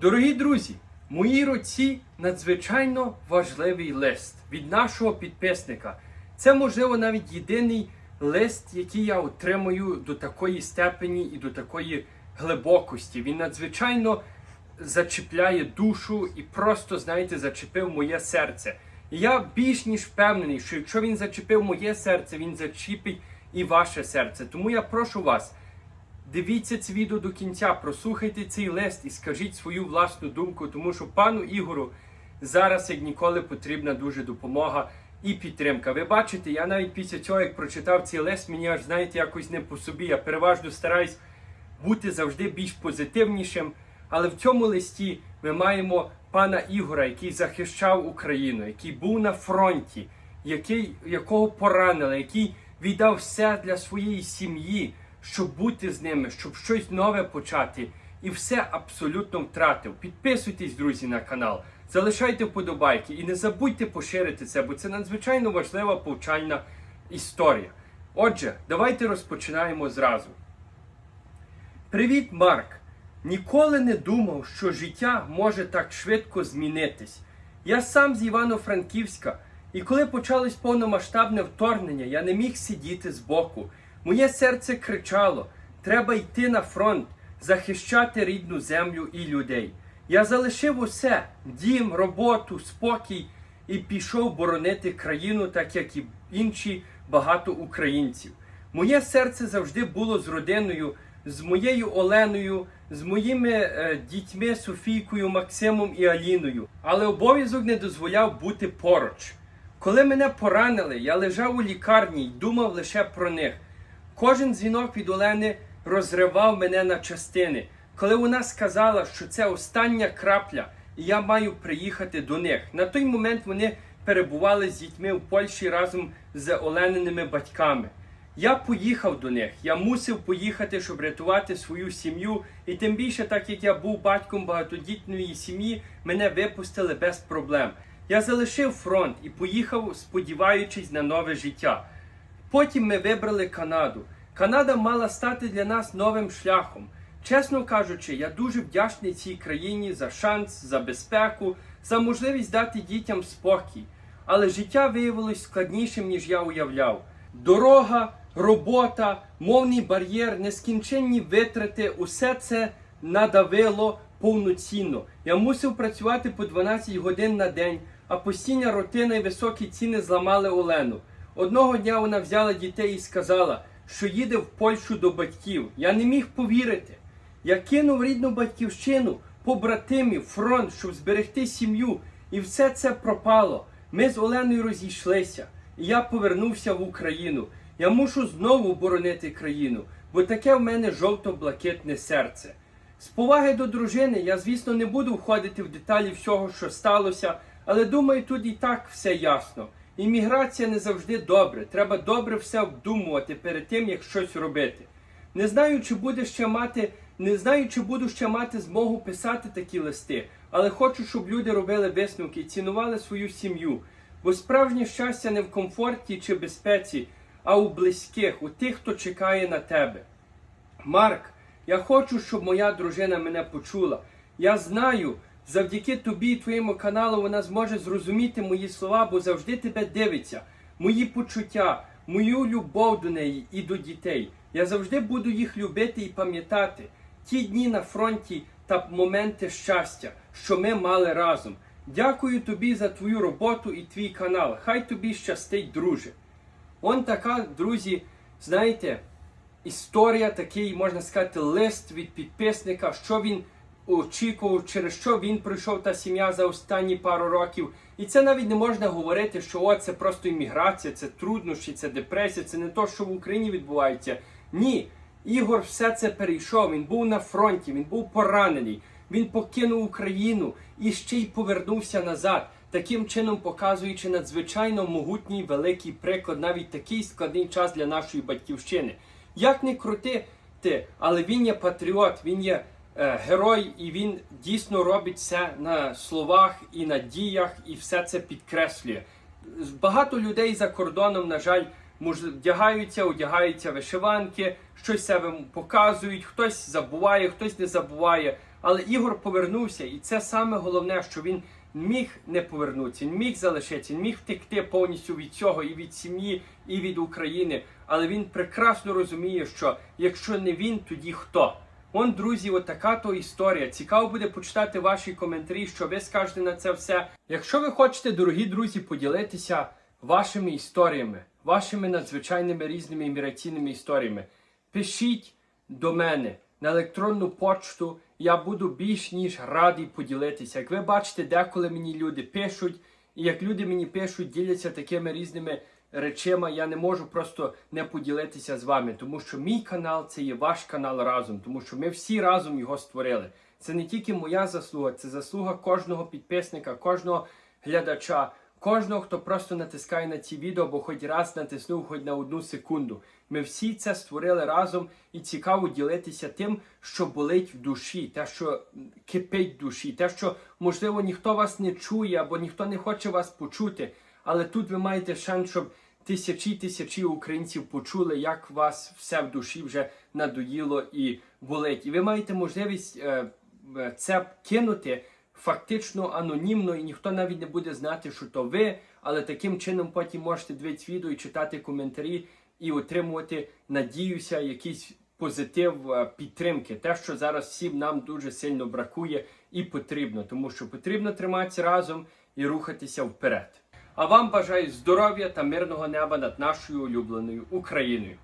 Дорогі друзі, моїй руці надзвичайно важливий лист від нашого підписника. Це, можливо, навіть єдиний лист, який я отримую до такої степені і до такої глибокості. Він надзвичайно зачіпляє душу і просто, знаєте, зачепив моє серце. І я більш ніж впевнений, що якщо він зачепив моє серце, він зачіпить і ваше серце. Тому я прошу вас. Дивіться це відео до кінця, прослухайте цей лист і скажіть свою власну думку, тому що пану Ігору зараз як ніколи потрібна дуже допомога і підтримка. Ви бачите, я навіть після цього, як прочитав цей лист, мені аж знаєте якось не по собі. Я переважно стараюсь бути завжди більш позитивнішим. Але в цьому листі ми маємо пана Ігора, який захищав Україну, який був на фронті, який, якого поранили, який віддав все для своєї сім'ї, щоб бути з ними, щоб щось нове почати. І все абсолютно втратив. Підписуйтесь, друзі, на канал, залишайте вподобайки і не забудьте поширити це, бо це надзвичайно важлива повчальна історія. Отже, давайте розпочинаємо зразу. Привіт, Марк! Ніколи не думав, що життя може так швидко змінитись. Я сам з Івано-Франківська, і коли почалось повномасштабне вторгнення, я не міг сидіти збоку. Моє серце кричало: треба йти на фронт, захищати рідну землю і людей. Я залишив усе дім, роботу, спокій і пішов боронити країну, так як і інші багато українців. Моє серце завжди було з родиною, з моєю Оленою, з моїми е, дітьми Софійкою, Максимом і Аліною. Але обов'язок не дозволяв бути поруч. Коли мене поранили, я лежав у лікарні й думав лише про них. Кожен дзвінок від Олени розривав мене на частини. Коли вона сказала, що це остання крапля, і я маю приїхати до них. На той момент вони перебували з дітьми в Польщі разом з Олениними батьками. Я поїхав до них. Я мусив поїхати, щоб рятувати свою сім'ю. І тим більше, так як я був батьком багатодітної сім'ї, мене випустили без проблем. Я залишив фронт і поїхав, сподіваючись на нове життя. Потім ми вибрали Канаду. Канада мала стати для нас новим шляхом. Чесно кажучи, я дуже вдячний цій країні за шанс, за безпеку, за можливість дати дітям спокій. Але життя виявилось складнішим, ніж я уявляв. Дорога, робота, мовний бар'єр, нескінченні витрати усе це надавило повноцінно. Я мусив працювати по 12 годин на день, а постійна рутина і високі ціни зламали Олену. Одного дня вона взяла дітей і сказала, що їде в Польщу до батьків. Я не міг повірити. Я кинув рідну батьківщину, побратимів, фронт, щоб зберегти сім'ю, і все це пропало. Ми з Оленою розійшлися, і я повернувся в Україну. Я мушу знову боронити країну, бо таке в мене жовто-блакитне серце. З поваги до дружини я, звісно, не буду входити в деталі всього, що сталося, але думаю, тут і так все ясно. Імміграція не завжди добре. Треба добре все обдумувати перед тим, як щось робити. Не знаю, чи буде ще мати, не знаю, чи буду ще мати змогу писати такі листи, але хочу, щоб люди робили висновки і цінували свою сім'ю. Бо справжнє щастя не в комфорті чи безпеці, а у близьких, у тих, хто чекає на тебе. Марк, я хочу, щоб моя дружина мене почула. Я знаю, завдяки тобі і твоєму каналу вона зможе зрозуміти мої слова, бо завжди тебе дивиться, мої почуття, мою любов до неї і до дітей. Я завжди буду їх любити і пам'ятати ті дні на фронті та моменти щастя, що ми мали разом. Дякую тобі за твою роботу і твій канал. Хай тобі щастить, друже. Он така, друзі, знаєте, історія, такий, можна сказати, лист від підписника, що він очікував, через що він пройшов та сім'я за останні пару років. І це навіть не можна говорити, що о, це просто імміграція, це труднощі, це депресія, це не то, що в Україні відбувається. Ні. Ігор все це перейшов. Він був на фронті, він був поранений, він покинув Україну і ще й повернувся назад, таким чином показуючи надзвичайно могутній великий приклад, навіть такий складний час для нашої батьківщини. Як не крутити, але він є патріот, він є герой, і він дійсно робить все на словах і на діях, і все це підкреслює. Багато людей за кордоном, на жаль, вдягаються, одягаються вишиванки, щось себе показують, хтось забуває, хтось не забуває. Але Ігор повернувся, і це саме головне, що він міг не повернутися, він міг залишитися, він міг втекти повністю від цього і від сім'ї, і від України. Але він прекрасно розуміє, що якщо не він, тоді хто? Он, друзі, от то історія. Цікаво буде почитати ваші коментарі, що ви скажете на це все. Якщо ви хочете, дорогі друзі, поділитися вашими історіями, вашими надзвичайними різними імміграційними історіями, пишіть до мене на електронну почту. Я буду більш ніж радий поділитися. Як ви бачите, деколи мені люди пишуть, і як люди мені пишуть, діляться такими різними речима, я не можу просто не поділитися з вами, тому що мій канал це є ваш канал разом, тому що ми всі разом його створили. Це не тільки моя заслуга, це заслуга кожного підписника, кожного глядача, кожного, хто просто натискає на ці відео, або хоч раз натиснув хоч на одну секунду. Ми всі це створили разом і цікаво ділитися тим, що болить в душі, те, що кипить в душі, те, що можливо ніхто вас не чує або ніхто не хоче вас почути. Але тут ви маєте шанс, щоб тисячі тисячі українців почули, як вас все в душі вже надоїло і болить. І ви маєте можливість е, е, це кинути фактично анонімно, і ніхто навіть не буде знати, що то ви. Але таким чином потім можете дивитися відео і читати коментарі і отримувати, надіюся, якийсь позитив е, підтримки. Те, що зараз всім нам дуже сильно бракує і потрібно, тому що потрібно триматися разом і рухатися вперед. А вам бажаю здоров'я та мирного неба над нашою улюбленою Україною.